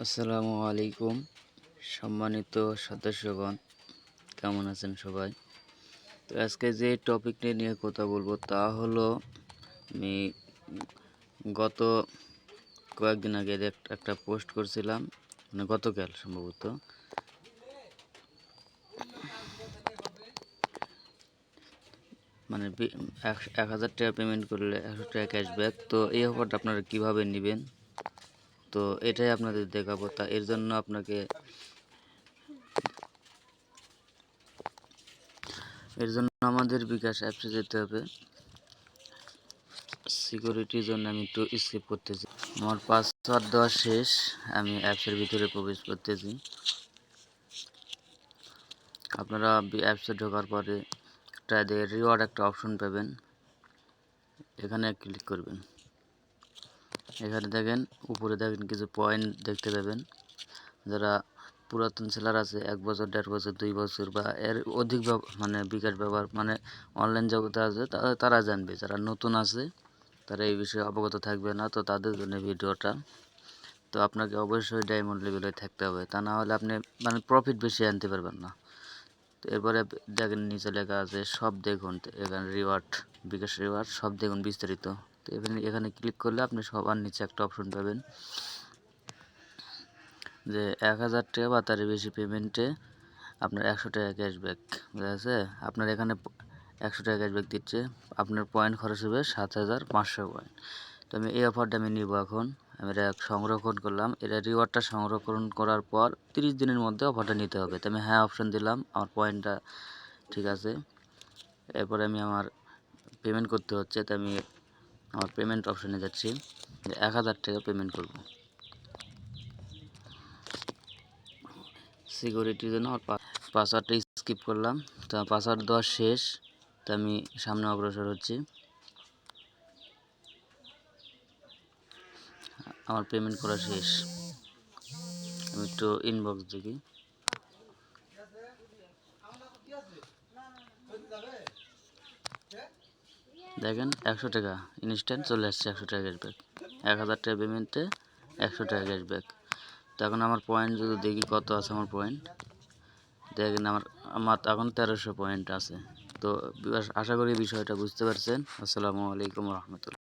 আসসালামু আলাইকুম, সম্মানিত সদস্যগণ, কেমন আছেন সবাই? তো আজকে যে টপিকটি নিয়ে কথা বলব তা হলো, আমি গত কয়েকদিন আগে এক- একটা পোস্ট করছিলাম মানে গতকাল সম্ভবত। মানে এক হাজার টাকা পেমেন্ট করলে একশো টাকা ক্যাশব্যাক তো এই অফারটা আপনারা কীভাবে নেবেন? তো এটাই আপনাদের দেখাবো। তা এর জন্য আপনাকে এর জন্য আমাদের বিকাশ অ্যাপসে যেতে হবে। সিকিউরিটির জন্য আমি একটু স্কিপ করতেছি। আমার পাসওয়ার্ড দেওয়া শেষ, আমি অ্যাপসের ভিতরে প্রবেশ করতেছি। আপনারা অ্যাপসে ঢোকার পরে একটা রিওয়ার্ড একটা অপশন পাবেন। এখানে ক্লিক করবেন। এখানে দেখেন, উপরে দেখেন কিছু পয়েন্ট দেখতে পাবেন। যারা পুরাতন সেলার আছে, এক বছর, দেড় বছর, দুই বছর বা এর অধিক মানে বিকাশ ব্যবহার মানে অনলাইন জগতে আছে তারা জানবে। যারা নতুন আছে, তারা এই বিষয়ে অবগত থাকবে না, তো তাদের জন্য ভিডিওটা। তো আপনাকে অবশ্যই ডায়মন্ড লেভেলে থাকতে হবে। তা না হলে আপনি মানে প্রফিট বেশি আনতে পারবেন না। তো এরপরে দেখেন, নিচে লেখা আছে, সব দেখুন, এখানে রিওয়ার্ড বিকাশ রিওয়ার্ড সব দেখুন বিস্তারিত। তো এখানে এখানে ক্লিক করলে আপনি সবার নিচে একটা অপশন পাবেন। যে এক হাজার টাকা বা তার বেশি পেমেন্টে আপনার একশো টাকা ক্যাশব্যাক বুঝা আছে? আপনার এখানে একশো টাকা ক্যাশব্যাক দিচ্ছে। আপনার পয়েন্ট খরচ হবে সাত হাজার পাঁচশো পয়েন্ট তো আমি এই অফারটা আমি নিব এখন। আমি এটা সংরক্ষণ করলাম। এটা রিওয়ার্ডটা সংরক্ষণ করার পর তিরিশ দিনের মধ্যে অফারটা নিতে হবে। তো আমি হ্যাঁ অপশন দিলাম, আমার পয়েন্টটা ঠিক আছে। এরপরে আমি আমার পেমেন্ট করতে হচ্ছে। তো আমি আমার পেমেন্ট অপশনে যাচ্ছি। এক হাজার টাকা পেমেন্ট করব। সিকিউরিটির জন্য আমার পাসওয়ার্ডটা স্কিপ করলাম। তো পাসওয়ার্ড দেওয়া শেষ। তো আমি সামনে অগ্রসর হচ্ছি। আমার পেমেন্ট করা শেষ। আমি একটু ইনবক্স দেখি। দেখেন একশো টাকা ইনস্ট্যান্ট চলে আসছে একশো টাকা ক্যাশব্যাক এক হাজার টাকা পেমেন্টে একশো টাকা ক্যাশব্যাক তো এখন আমার পয়েন্ট যদি দেখি কত আছে আমার পয়েন্ট দেখেন আমার আমার এখন তেরোশো পয়েন্ট আছে। তো আশা করি বিষয়টা বুঝতে পারছেন। আসসালামু আলাইকুম রহমতুল্লাহ।